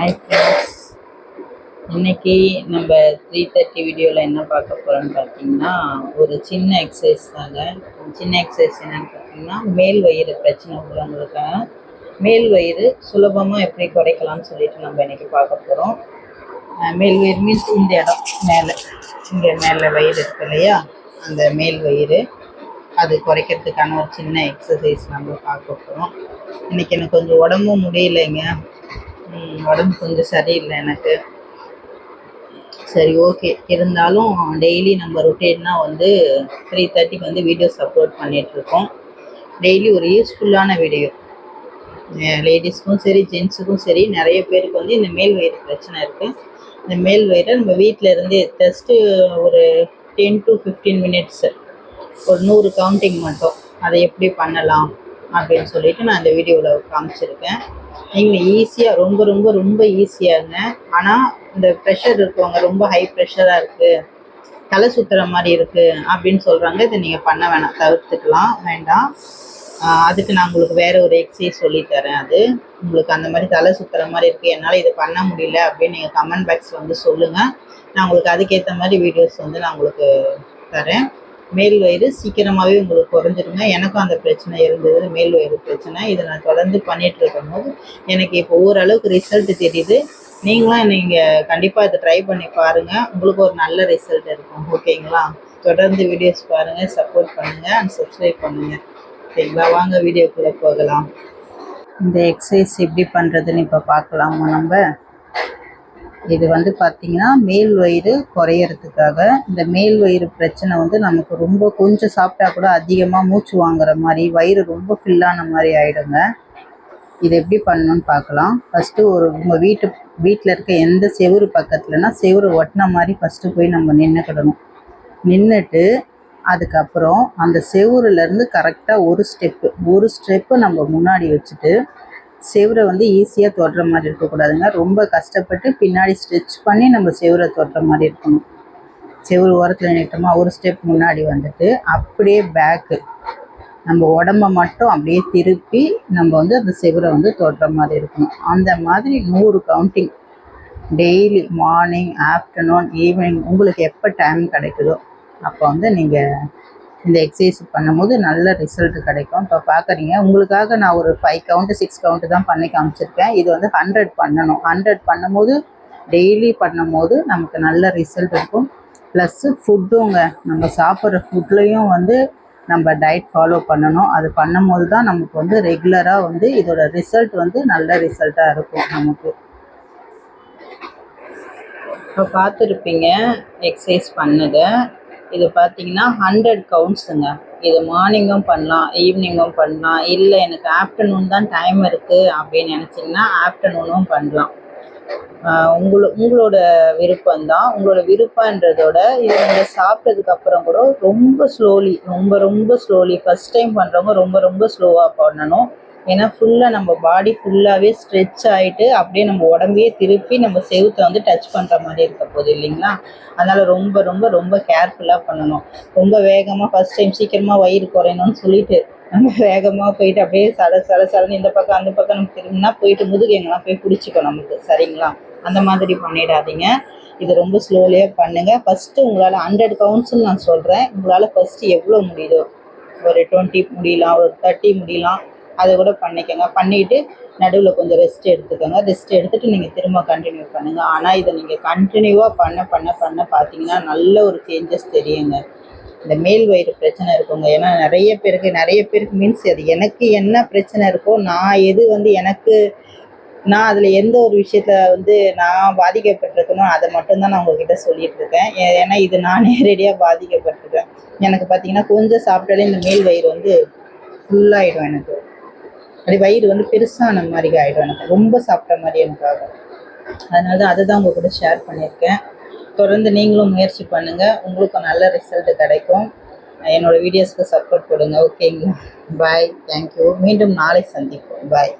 Hi friends இன்னைக்கு நம்ம three thirty வீடியோவில் என்ன பார்க்க போகிறோம்னு பார்த்தீங்கன்னா ஒரு சின்ன எக்ஸசைஸ் தாங்க. சின்ன எக்ஸசைஸ் என்னென்னு பார்த்தீங்கன்னா மேல் வயிறு பிரச்சனை உள்ளவங்களுக்காக மேல் வயிறு சுலபமாக எப்படி குறைக்கலாம்னு சொல்லிட்டு நம்ம இன்றைக்கி பார்க்க போகிறோம் மேல் வயிறு மீன்ஸ் இந்த இடம் மேலே இங்கே மேலே வயிறு இருக்கு இல்லையா? அந்த மேல் வயிறு. அது குறைக்கிறதுக்கான ஒரு சின்ன எக்ஸசைஸ் நம்ம பார்க்க போகிறோம் இன்னைக்கு எனக்கு கொஞ்சம் உடம்பும் முடியலைங்க. உடம்பு கொஞ்சம் சரியில்லை எனக்கு. சரி ஓகே இருந்தாலும் டெய்லி நம்ம ரொட்டீன்னா வந்து த்ரீ தேர்ட்டிக்கு வந்து வீடியோஸ் அப்லோட் பண்ணிகிட்ருக்கோம் டெய்லி ஒரு யூஸ்ஃபுல்லான வீடியோ லேடிஸ்க்கும் சரி ஜென்ஸுக்கும் சரி நிறைய பேருக்கு வந்து இந்த மேல் வயிறு பிரச்சனை இருக்குது இந்த மேல் வயிறை நம்ம வீட்டில் இருந்தே ஜஸ்ட்டு ஒரு டென் டு ஃபிஃப்டீன் மினிட்ஸு ஒரு நூறு கவுண்டிங் மட்டும். அதை எப்படி பண்ணலாம் அப்படின்னு சொல்லிட்டு நான் இந்த வீடியோவில் காமிச்சிருக்கேன். நீங்கள் ஈஸியாக ரொம்ப ரொம்ப ரொம்ப ஈஸியாங்க ஆனால் இந்த ப்ரெஷர் இருக்கவங்க ரொம்ப ஹை ப்ரெஷராக இருக்குது தலை சுற்றுற மாதிரி இருக்குது அப்படின்னு சொல்கிறாங்க இதை நீங்கள் பண்ண வேணாம் தவிர்த்துக்கலாம் வேண்டாம். அதுக்கு நான் உங்களுக்கு வேறு ஒரு எக்ஸசைஸ் சொல்லித்தரேன் அது. உங்களுக்கு அந்த மாதிரி தலை சுற்றுற மாதிரி இருக்குது என்னால் இது பண்ண முடியல அப்படின்னு நீங்கள் கமெண்ட் பாக்ஸில் வந்து சொல்லுங்கள் நான் உங்களுக்கு அதுக்கேற்ற மாதிரி வீடியோஸ் வந்து நான் உங்களுக்கு தரேன். மேல் வயிறு சீக்கிரமாகவே உங்களுக்கு குறைஞ்சிருங்க. எனக்கும் அந்த பிரச்சனை இருந்தது. மேல் வயிறு பிரச்சனை. இதை நான் தொடர்ந்து பண்ணிட்டு இருக்கும்போது எனக்கு இப்போ ஓரளவுக்கு ரிசல்ட் தெரியுது. நீங்களும் நீங்கள் கண்டிப்பாக இதை ட்ரை பண்ணி பாருங்கள் உங்களுக்கு ஒரு நல்ல ரிசல்ட் இருக்கும். ஓகேங்களா தொடர்ந்து வீடியோஸ் பாருங்கள் சப்போர்ட் பண்ணுங்கள் அண்ட் சப்ஸ்கிரைப் பண்ணுங்கள் ஓகேங்களா வாங்க வீடியோக்குள்ளே போகலாம். இந்த எக்ஸசைஸ் எப்படி பண்ணுறதுன்னு இப்போ பார்க்கலாமா நம்ம? இது வந்து பார்த்தீங்கன்னா மேல் வயிறு குறையறதுக்காக. இந்த மேல் வயிறு பிரச்சனை வந்து நமக்கு ரொம்ப கொஞ்சம் சாப்பிட்டா கூட அதிகமாக மூச்சு வாங்குற மாதிரி வயிறு ரொம்ப ஃபில்லான மாதிரி ஆயிடுங்க. இது எப்படி பண்ணணும்னு பார்க்கலாம் ஃபஸ்ட்டு ஒரு உங்கள் வீட்டு வீட்டில் இருக்க எந்த செவுரு பக்கத்துலனா செவுரு ஒட்டின மாதிரி ஃபஸ்ட்டு போய் நம்ம நின்றுக்கிடணும் நின்றுட்டு அதுக்கப்புறம் அந்த செவுருலேருந்து கரெக்டாக ஒரு ஸ்டெப்பு ஒரு ஸ்டெப்பு நம்ம முன்னாடி வச்சுட்டு செவுரை வந்து ஈஸியாக தொடுற மாதிரி இருக்கக்கூடாதுங்க. ரொம்ப கஷ்டப்பட்டு பின்னாடி ஸ்ட்ரெச் பண்ணி நம்ம செவுரை தொடுற மாதிரி இருக்கணும். செவுரு ஓரத்தில் நின்றுட்டோமா ஒரு ஸ்டெப் முன்னாடி வந்துட்டு அப்படியே பேக்கு நம்ம உடம்ப மட்டும் அப்படியே திருப்பி நம்ம வந்து அந்த செவுரை வந்து தொடுற மாதிரி இருக்கணும். அந்த மாதிரி நூறு counting daily morning afternoon evening உங்களுக்கு எப்போ டைம் கிடைக்குதோ அப்போ வந்து நீங்கள் இந்த எக்ஸசைஸ் பண்ணும்போது நல்ல ரிசல்ட் கிடைக்கும். இப்போ பார்க்குறீங்க உங்களுக்காக நான் ஒரு ஃபைவ் கவுண்ட்டு சிக்ஸ் கவுண்ட்டு தான் பண்ணி காமிச்சிருக்கேன். இது வந்து ஹண்ட்ரட் பண்ணணும். ஹண்ட்ரட் பண்ணும்போது டெய்லி பண்ணும்போது நமக்கு நல்ல ரிசல்ட் இருக்கும். ப்ளஸ்ஸு ஃபுட்டுங்க நம்ம சாப்பிட்ற ஃபுட்லேயும் வந்து நம்ம டயட் ஃபாலோ பண்ணணும். அது பண்ணும்போது தான் நமக்கு வந்து ரெகுலராக வந்து இதோட ரிசல்ட் வந்து நல்ல ரிசல்ட்டாக இருக்கும் நமக்கு. இப்போ பார்த்துருப்பீங்க எக்ஸசைஸ் பண்ணதை. இது பார்த்தீங்கன்னா ஹண்ட்ரட் கவுண்ட்ஸுங்க இது மார்னிங்கும் பண்ணலாம் ஈவினிங்கும் பண்ணலாம். இல்லை எனக்கு ஆஃப்டர்நூன் தான் டைம் இருக்குது அப்படின்னு நினச்சிங்கன்னா ஆஃப்டர்நூனும் பண்ணலாம். உங்களோ உங்களோட விருப்பம் தான் உங்களோட விருப்பன்றதோட இது நீங்கள் சாப்பிட்டதுக்கு அப்புறம் கூட ரொம்ப ஸ்லோலி ரொம்ப ரொம்ப ஸ்லோலி ஃபஸ்ட் டைம் பண்ணுறவங்க ரொம்ப ரொம்ப ஸ்லோவாக பண்ணணும். ஏன்னா ஃபுல்லாக நம்ம பாடி ஃபுல்லாகவே ஸ்ட்ரெச் ஆகிட்டு அப்படியே நம்ம உடம்பையே திருப்பி நம்ம செவுத்தை வந்து டச் பண்ணுற மாதிரி இருக்க போகுது இல்லைங்களா? அதனால் ரொம்ப ரொம்ப ரொம்ப கேர்ஃபுல்லாக பண்ணணும். ரொம்ப வேகமாக ஃபஸ்ட் டைம் சீக்கிரமாக வயிறு குறையணும்னு சொல்லிட்டு நம்ம வேகமாக போயிட்டு அப்படியே சட சட சடன்னு இந்த பக்கம் அந்த பக்கம் நம்ம திரும்பினா போயிட்டு முதுகு எங்கெல்லாம் போய் பிடிச்சிக்கும் நமக்கு சரிங்களா? அந்த மாதிரி பண்ணிடாதீங்க. இது ரொம்ப ஸ்லோலியாக பண்ணுங்கள் ஃபஸ்ட்டு உங்களால் ஹண்ட்ரட் கவுண்ட்ஸ்னு நான் சொல்கிறேன் உங்களால் ஃபஸ்ட்டு எவ்வளோ முடியுதோ? ஒரு டுவெண்ட்டி முடியலாம் ஒரு தேர்ட்டி முடியலாம். அதை கூட பண்ணிக்கோங்க. பண்ணிட்டு நடுவில் கொஞ்சம் ரெஸ்ட் எடுத்துக்கோங்க. ரெஸ்ட் எடுத்துகிட்டு நீங்கள் திரும்ப கண்டினியூ பண்ணுங்கள் ஆனால் இதை நீங்கள் கண்டினியூவாக பண்ண பண்ண பண்ண பார்த்தீங்கன்னா நல்ல ஒரு சேஞ்சஸ் தெரியுங்க. இந்த மேல் வயிறு பிரச்சனை இருக்குங்க. ஏன்னா நிறைய பேருக்கு நிறைய பேருக்கு மீன்ஸ் அது எனக்கு என்ன பிரச்சனை இருக்கோ நான் எது வந்து எனக்கு நான் அதில் எந்த ஒரு விஷயத்த வந்து நான் பாதிக்கப்பட்டிருக்கனோ அதை மட்டும்தான் நான் உங்ககிட்ட சொல்லிட்டு இருக்கேன். ஏ- ஏன்னா இது நான் நேரடியாக பாதிக்கப்பட்டிருக்கேன். எனக்கு பார்த்தீங்கன்னா கொஞ்சம் சாப்பிட்டாலே இந்த மேல் வயிறு வந்து ஃபுல்லாகிடும் எனக்கு. அது வயிறு வந்து பெருசான மாதிரி ஆகிடும் எனக்கு. ரொம்ப சாப்பிட்ட மாதிரி எனக்கு ஆகும். அதனால தான் அதை தான் உங்க கூட ஷேர் பண்ணியிருக்கேன். தொடர்ந்து நீங்களும் முயற்சி பண்ணுங்கள் உங்களுக்கும் நல்ல ரிசல்ட் கிடைக்கும். என்னோட வீடியோஸ்க்கு சப்போர்ட் கொடுங்க. ஓகேங்களா பாய் தேங்க்யூ மீண்டும் நாளை சந்திப்போம். பாய்